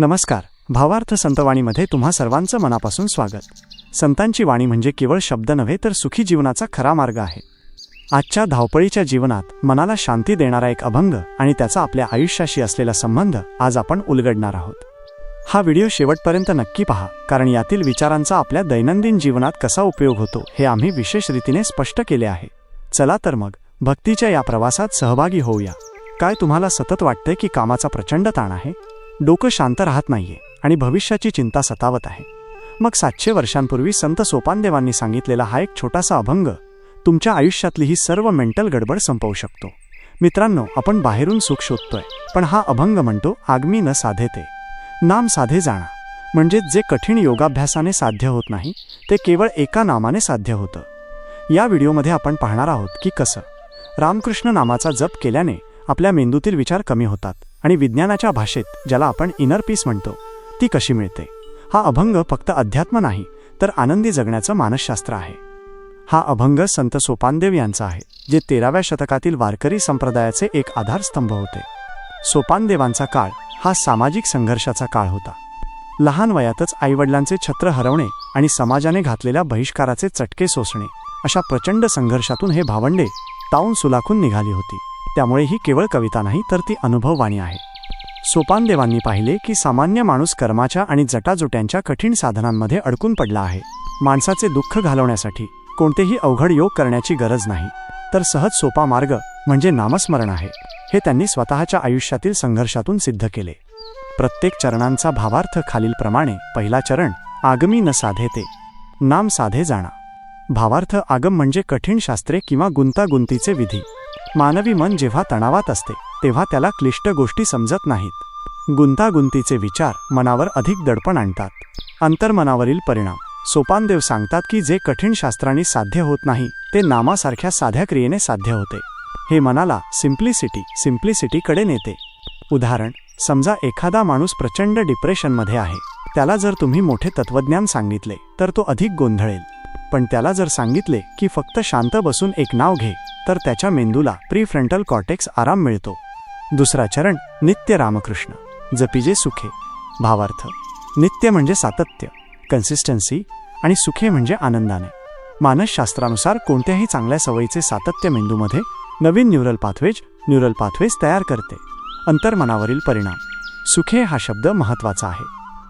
नमस्कार. भावार्थ संतवाणीमध्ये तुम्हा सर्वांचं मनापासून स्वागत. संतांची वाणी म्हणजे केवळ शब्द नव्हे तर सुखी जीवनाचा खरा मार्ग आहे. आजच्या धावपळीच्या जीवनात मनाला शांती देणारा एक अभंग आणि त्याचा आपल्या आयुष्याशी असलेला संबंध आज आपण उलगडणार आहोत. हा व्हिडिओ शेवटपर्यंत नक्की पहा कारण यातील विचारांचा आपल्या दैनंदिन जीवनात कसा उपयोग होतो हे आम्ही विशेष रीतीने स्पष्ट केले आहे. चला तर मग भक्तीच्या या प्रवासात सहभागी होऊया. काय तुम्हाला सतत वाटते की कामाचा प्रचंड ताण आहे? डोकं शांत राहत नाहीये आणि भविष्याची चिंता सतावत आहे. मग सातशे वर्षांपूर्वी संत सोपानदेवांनी सांगितलेला हा एक छोटासा अभंग तुमच्या आयुष्यातली ही सर्व मेंटल गडबड संपवू शकतो. मित्रांनो आपण बाहेरून सुख शोधतोय पण हा अभंग म्हणतो आगमी न साधे ते. नाम साधे जाणा. म्हणजे जे कठीण योगाभ्यासाने साध्य होत नाही ते केवळ एका नामाने साध्य होतं. या व्हिडिओमध्ये आपण पाहणार आहोत की कसं. रामकृष्ण नामाचा जप केल्याने आपल्या मेंदूतील विचार कमी होतात. आणि विज्ञानाच्या भाषेत ज्याला आपण इनर पीस म्हणतो ती कशी मिळते? हा अभंग फक्त अध्यात्म नाही तर आनंदी जगण्याचं मानसशास्त्र आहे. हा अभंग संत सोपानदेव यांचा आहे जे तेराव्या शतकातील वारकरी संप्रदायाचे एक आधारस्तंभ होते. सोपानदेवांचा काळ हा सामाजिक संघर्षाचा काळ होता. लहान वयातच आईवडिलांचे छत्र हरवणे आणि समाजाने घातलेल्या बहिष्काराचे चटके सोसणे अशा प्रचंड संघर्षातून हे भावंडे ताऊन सुलाखून निघाली होती. त्यामुळे ही केवळ कविता नाही तर ती अनुभववाणी आहे. सोपानदेवांनी पाहिले की सामान्य माणूस कर्माच्या आणि जटाजुट्यांच्या कठीण साधनांमध्ये अडकून पडला आहे. माणसाचे दुःख घालवण्यासाठी कोणतेही अवघड योग करण्याची गरज नाही. तर सहज सोपा मार्ग म्हणजे नामस्मरण आहे हे त्यांनी स्वतःच्या आयुष्यातील संघर्षातून सिद्ध केले. प्रत्येक चरणांचा भावार्थ खालीलप्रमाणे पहिला चरण आगमी न साधे ते. नाम साधे जाणा. भावार्थ आगम म्हणजे कठीण शास्त्रे किंवा गुंतागुंतीचे विधी. मानवी मन जेव्हा तणावात असते तेव्हा त्याला क्लिष्ट गोष्टी समजत नाहीत. गुंतागुंतीचे विचार मनावर अधिक दडपण आणतात. अंतर्मनावरील परिणाम. सोपानदेव सांगतात की जे कठीण शास्त्रांनी साध्य होत नाही ते नामासारख्या साध्या क्रियेने साध्य होते. हे मनाला सिम्प्लिसिटी सिम्प्लिसिटीकडे नेते. उदाहरण समजा एखादा माणूस प्रचंड डिप्रेशनमध्ये आहे. त्याला जर तुम्ही मोठे तत्वज्ञान सांगितले तर तो अधिक गोंधळेल. पण त्याला जर सांगितले की फक्त शांत बसून एक नाव घे तर त्याच्या मेंदूला प्रीफ्रंटल कॉर्टेक्स आराम मिळतो. दुसरा चरण नित्य रामकृष्ण. जपिजे सुखे. भावार्थ. नित्य म्हणजे सातत्य कन्सिस्टन्सी आणि सुखे म्हणजे आनंदाने. मानसशास्त्रानुसार कोणत्याही चांगल्या सवयीचे सातत्य मेंदूमध्ये नवीन न्यूरल पाथवेज न्यूरल पाथवेज तयार करते. अंतर्मनावरील परिणाम. सुखे हा शब्द महत्त्वाचा आहे.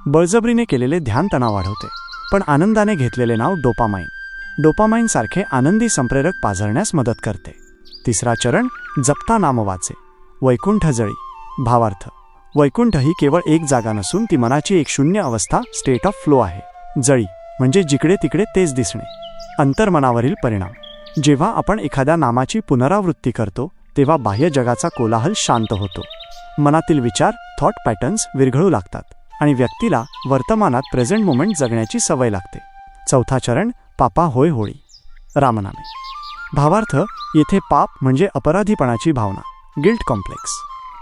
बळजबरीने केलेले ध्यान तणाव वाढवते. पण आनंदाने घेतलेले नाव डोपामाइन डोपामाइनसारखे आनंदी संप्रेरक पाझरण्यास मदत करते. तिसरा चरण जपता नाम वाचे वैकुंठ जळी. भावार्थ. वैकुंठ ही केवळ एक जागा नसून ती मनाची एक शून्य अवस्था स्टेट ऑफ फ्लो आहे. जळी म्हणजे जिकडे तिकडे तेच दिसणे. अंतर्मनावरील परिणाम. जेव्हा आपण एखाद्या नामाची पुनरावृत्ती करतो तेव्हा बाह्य जगाचा कोलाहल शांत होतो. मनातील विचार थॉट पॅटर्न्स विरघळू लागतात. आणि व्यक्तीला वर्तमानात प्रेझेंट मोमेंट जगण्याची सवय लागते. चौथा चरण पापा होय होळी. रामनामे. भावार्थ येथे पाप म्हणजे अपराधीपणाची भावना. गिल्ट कॉम्प्लेक्स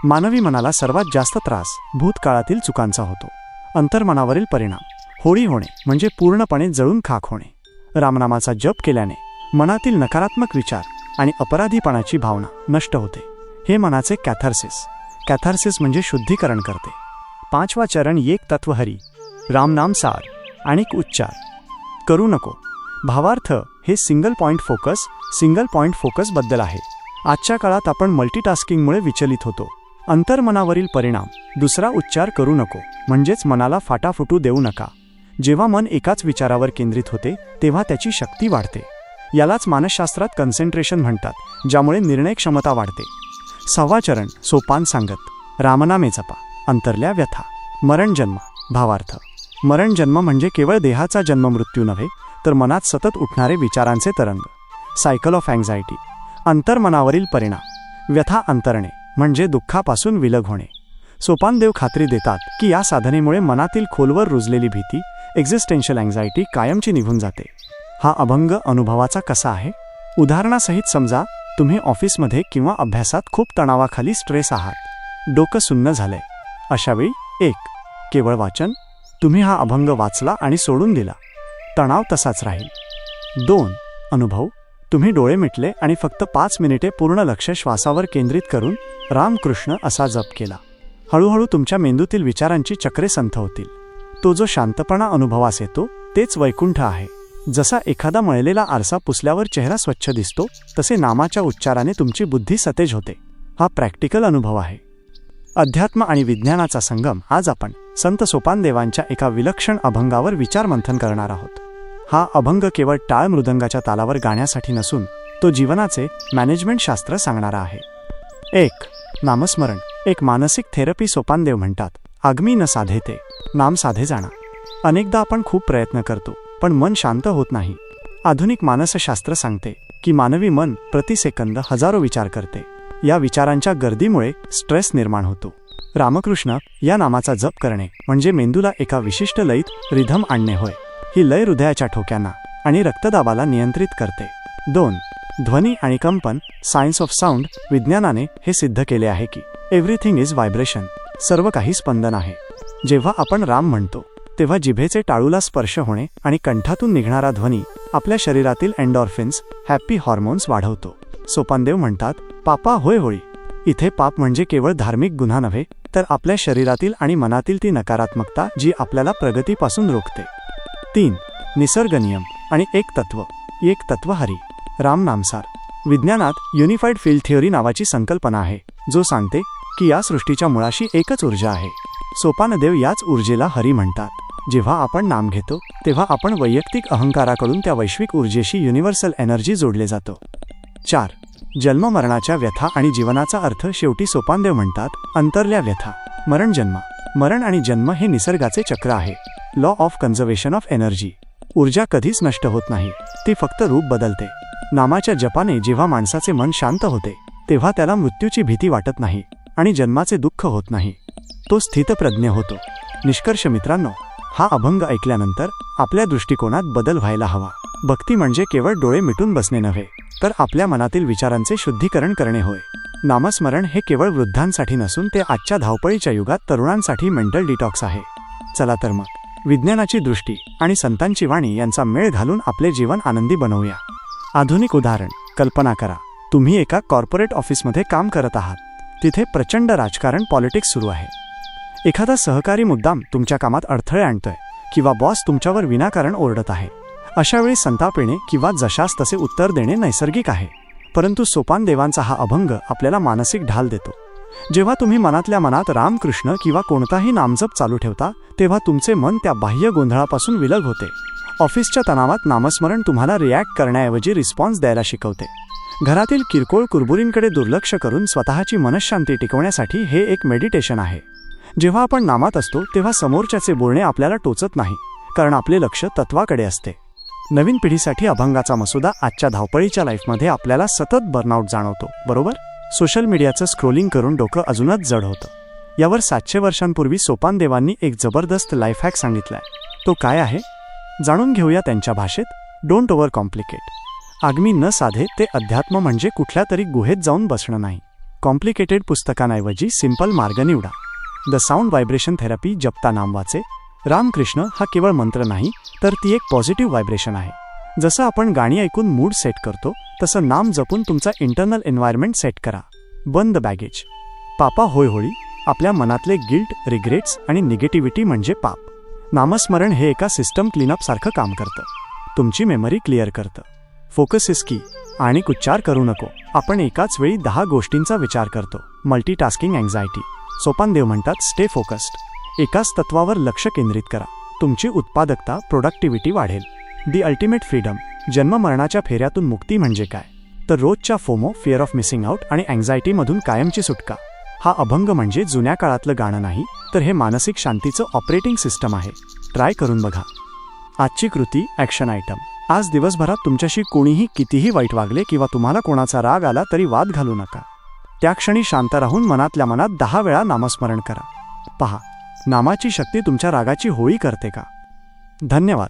मानवी मनाला सर्वात जास्त त्रास भूतकाळातील चुकांचा होतो. अंतर्मनावरील परिणाम. होळी होणे म्हणजे पूर्णपणे जळून खाक होणे. रामनामाचा जप केल्याने मनातील नकारात्मक विचार आणि अपराधीपणाची भावना नष्ट होते. हे मनाचे कॅथार्सिस कॅथार्सिस म्हणजे शुद्धीकरण करते. पाचवा चरण एक तत्वहरी रामनाम सार. आणि उच्चार. करू नको. भावार्थ हे single point focus single point फोकसबद्दल आहे. आजच्या काळात आपण मल्टीटास्किंगमुळे विचलित होतो. अंतर्मनावरील परिणाम. दुसरा उच्चार करू नको. म्हणजेच मनाला फाटाफुटू देऊ नका. जेव्हा मन एकाच विचारावर केंद्रित होते तेव्हा त्याची शक्ती वाढते. यालाच मानसशास्त्रात कन्सन्ट्रेशन म्हणतात ज्यामुळे निर्णय क्षमता वाढते. सहावा चरण सोपान सांगत. रामनामे जपा. अंतरल्या व्यथा. मरण जन्म. भावार्थ. मरण जन्म म्हणजे केवळ देहाचा जन्म मृत्यू नव्हे तर मनात सतत उठणारे विचारांचे तरंग. सायकल ऑफ अँझायटी अंतर्मनावरील परिणाम. व्यथा अंतरणे म्हणजे दुःखापासून विलग होणे. सोपानदेव खात्री देतात की या साधनेमुळे मनातील खोलवर रुजलेली भीती एक्झिस्टेन्शियल अँझायटी कायमची निघून जाते. हा अभंग अनुभवाचा कसा आहे? उदाहरणासहित समजा तुम्ही ऑफिसमध्ये किंवा अभ्यासात खूप तणावाखाली स्ट्रेस आहात. डोकं सुन्न झालंय. अशावेळी एक केवळ वाचन. तुम्ही हा अभंग वाचला आणि सोडून दिला. तणाव तसाच राहील. दोन अनुभव. तुम्ही डोळे मिटले आणि फक्त पाच मिनिटे पूर्ण लक्ष श्वासावर केंद्रित करून रामकृष्ण असा जप केला. हळूहळू तुमच्या मेंदूतील विचारांची चक्रे संथ होतील. तो जो शांतपणा अनुभवास येतो तेच वैकुंठ आहे. जसा एखादा मळलेला आरसा पुसल्यावर चेहरा स्वच्छ दिसतो तसे नामाच्या उच्चाराने तुमची बुद्धी सतेज होते. हा प्रॅक्टिकल अनुभव आहे. अध्यात्म आणि विज्ञानाचा संगम आज आपण संत सोपानदेवांच्या एका विलक्षण अभंगावर विचारमंथन करणार आहोत. हा अभंग केवळ टाळ मृदंगाच्या तालावर गाण्यासाठी नसून तो जीवनाचे मॅनेजमेंट शास्त्र सांगणारा आहे. एक नामस्मरण. एक मानसिक थेरपी सोपानदेव म्हणतात. आगमी न साधे ते नाम साधे जाणा. अनेकदा आपण खूप प्रयत्न करतो पण मन शांत होत नाही. आधुनिक मानसशास्त्र सांगते की मानवी मन प्रतिसेकंद हजारो विचार करते. या विचारांच्या गर्दीमुळे स्ट्रेस निर्माण होतो. रामकृष्ण या नामाचा जप करणे म्हणजे मेंदूला एका विशिष्ट लयीत रिधम आणणे होय. ही लय हृदयाच्या ठोक्यांना आणि रक्तदाबाला नियंत्रित करते. दोन ध्वनी आणि कंपन सायन्स ऑफ साऊंड विज्ञानाने हे सिद्ध केले आहे की एव्हरीथिंग इज व्हायब्रेशन सर्व काही स्पंदन आहे. जेव्हा आपण राम म्हणतो तेव्हा जिभेचे टाळूला स्पर्श होणे आणि कंठातून निघणारा ध्वनी आपल्या शरीरातील एन्डॉर्फिन्स हॅपी हॉर्मोन्स वाढवतो. सोपानदेव म्हणतात पापा होय होळी. इथे पाप म्हणजे केवळ धार्मिक गुन्हा नव्हे तर आपल्या शरीरातील आणि मनातील ती नकारात्मकता जी आपल्याला प्रगतीपासून रोखते. तीन निसर्ग नियम आणि एक तत्व. एक तत्व हरी राम नामसार. विज्ञानात युनिफाईड फील्ड थिअरी नावाची संकल्पना आहे जो सांगते की या सृष्टीच्या मुळाशी एकच ऊर्जा आहे. सोपानदेव याच ऊर्जेला हरी म्हणतात. जेव्हा आपण नाम घेतो तेव्हा आपण वैयक्तिक अहंकाराकडून त्या वैश्विक ऊर्जेशी युनिव्हर्सल एनर्जी जोडले जातो. चार जन्ममरणाच्या व्यथा आणि जीवनाचा अर्थ शेवटी सोपानदेव म्हणतात अंतरल्या व्यथा. मरण जन्म. मरण आणि जन्म हे निसर्गाचे चक्र आहे. Law of conservation of energy ऊर्जा कधीच नष्ट होत नाही. ती फक्त रूप बदलते. नामाच्या जपाने जेव्हा माणसाचे मन शांत होते तेव्हा त्याला मृत्यूची भीती वाटत नाही आणि जन्माचे दुःख होत नाही. तो स्थितप्रज्ञ होतो. निष्कर्ष मित्रांनो हा अभंग ऐकल्यानंतर आपल्या दृष्टिकोनात बदल व्हायला हवा. भक्ती म्हणजे केवळ डोळे मिटून बसणे नव्हे तर आपल्या मनातील विचारांचे शुद्धीकरण करणे होय. नामस्मरण हे केवळ वृद्धांसाठी नसून ते आजच्या धावपळीच्या युगात तरुणांसाठी मेंटल डिटॉक्स आहे. चला तर मग विज्ञानाची दृष्टी आणि संतांची वाणी यांचा मेळ घालून आपले जीवन आनंदी बनवूया. आधुनिक उदाहरण कल्पना करा. तुम्ही एका कॉर्पोरेट ऑफिसमध्ये काम करत आहात. तिथे प्रचंड राजकारण पॉलिटिक्स सुरू आहे. एखादा सहकारी मुद्दाम तुमच्या कामात अडथळे आणतोय किंवा बॉस तुमच्यावर विनाकारण ओरडत आहे. अशावेळी संताप येणे किंवा जशास तसे उत्तर देणे नैसर्गिक आहे. परंतु सोपान देवांचा हा अभंग आपल्याला मानसिक ढाल देतो. जेव्हा तुम्ही मनातल्या मनात रामकृष्ण किंवा कोणताही नामजप चालू ठेवता तेव्हा तुमचे मन त्या बाह्य गोंधळापासून विलग होते. ऑफिसच्या तणावात नामस्मरण तुम्हाला रिॲक्ट करण्याऐवजी रिस्पॉन्स द्यायला शिकवते. घरातील किरकोळ कुरबुरींकडे दुर्लक्ष करून स्वतःची मनशांती टिकवण्यासाठी हे एक मेडिटेशन आहे. जेव्हा आपण नामात असतो तेव्हा समोरच्याचे बोलणे आपल्याला टोचत नाही कारण आपले लक्ष तत्वाकडे असते. नवीन पिढीसाठी अभंगाचा मसुदा आजच्या धावपळीच्या लाईफमध्ये आपल्याला सतत बर्नआउट जाणवतो बरोबर? सोशल मीडियाचं स्क्रोलिंग करून डोकं अजूनच जड होतं. यावर सातशे वर्षांपूर्वी सोपानदेवांनी एक जबरदस्त लाईफ हॅक सांगितलाय. तो काय आहे? जाणून घेऊया त्यांच्या भाषेत. डोंट ओव्हर कॉम्प्लिकेट आगमी न साधे ते अध्यात्म म्हणजे कुठल्या तरी गुहेत जाऊन बसणं नाही. कॉम्प्लिकेटेड पुस्तकांऐवजी सिंपल मार्ग निवडा. द साऊंड व्हायब्रेशन थेरपी जपता नाम वाचे. रामकृष्ण हा केवळ मंत्र नाही तर ती एक पॉझिटिव्ह व्हायब्रेशन आहे. जसं आपण गाणी ऐकून मूड सेट करतो तसं नाम जपून तुमचा इंटरनल एन्व्हायरमेंट सेट करा. बंद बॅगेज पापा होय होळी आपल्या मनातले गिल्ट रिग्रेट्स आणि निगेटिव्हिटी म्हणजे पाप. नामस्मरण हे एका सिस्टम क्लीनअपसारखं काम करतं. तुमची मेमरी क्लिअर करतं. फोकस इस की आणि उच्चार करू नको. आपण एकाच वेळी दहा गोष्टींचा विचार करतो. मल्टीटास्किंग अँझायटी सोपानदेव म्हणतात स्टे फोकस्ड. एकाच तत्वावर लक्ष केंद्रित करा. तुमची उत्पादकता प्रोडक्टिव्हिटी वाढेल. दी अल्टिमेट फ्रीडम जन्म मरणाच्या फेऱ्यातून मुक्ती म्हणजे काय? तर रोजच्या FOMO fear of missing out आणि अँझायटीमधून कायमची सुटका. हा अभंग म्हणजे जुन्या काळातलं गाणं नाही तर हे मानसिक शांतीचं ऑपरेटिंग सिस्टम आहे. ट्राय करून बघा. आजची कृती ॲक्शन आयटम आज दिवसभरात तुमच्याशी कोणीही कितीही वाईट वागले किंवा तुम्हाला कोणाचा राग आला तरी वाद घालू नका. त्या क्षणी शांत राहून मनातल्या मनात दहा वेळा नामस्मरण करा. पहा नामाची शक्ती तुमच्या रागाची होळी करते का? धन्यवाद.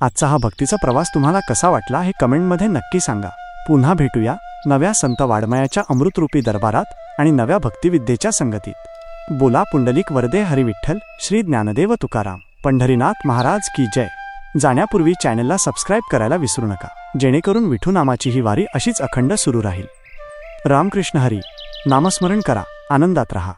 आजचा हा भक्तीचा प्रवास तुम्हाला कसा वाटला हे कमेंटमध्ये नक्की सांगा. पुन्हा भेटूया नव्या संत वाडमयाच्या अमृतरूपी दरबारात आणि नव्या भक्तिविद्येच्या संगतीत. बोला पुंडलिक वरदे हरिविठ्ठल श्री ज्ञानदेव तुकाराम. पंढरीनाथ महाराज की जय. जाण्यापूर्वी चॅनलला सबस्क्राईब करायला विसरू नका. जेणेकरून विठू नामाची ही वारी अशीच अखंड सुरू राहील. रामकृष्ण हरी. नामस्मरण करा. आनंदात रहा.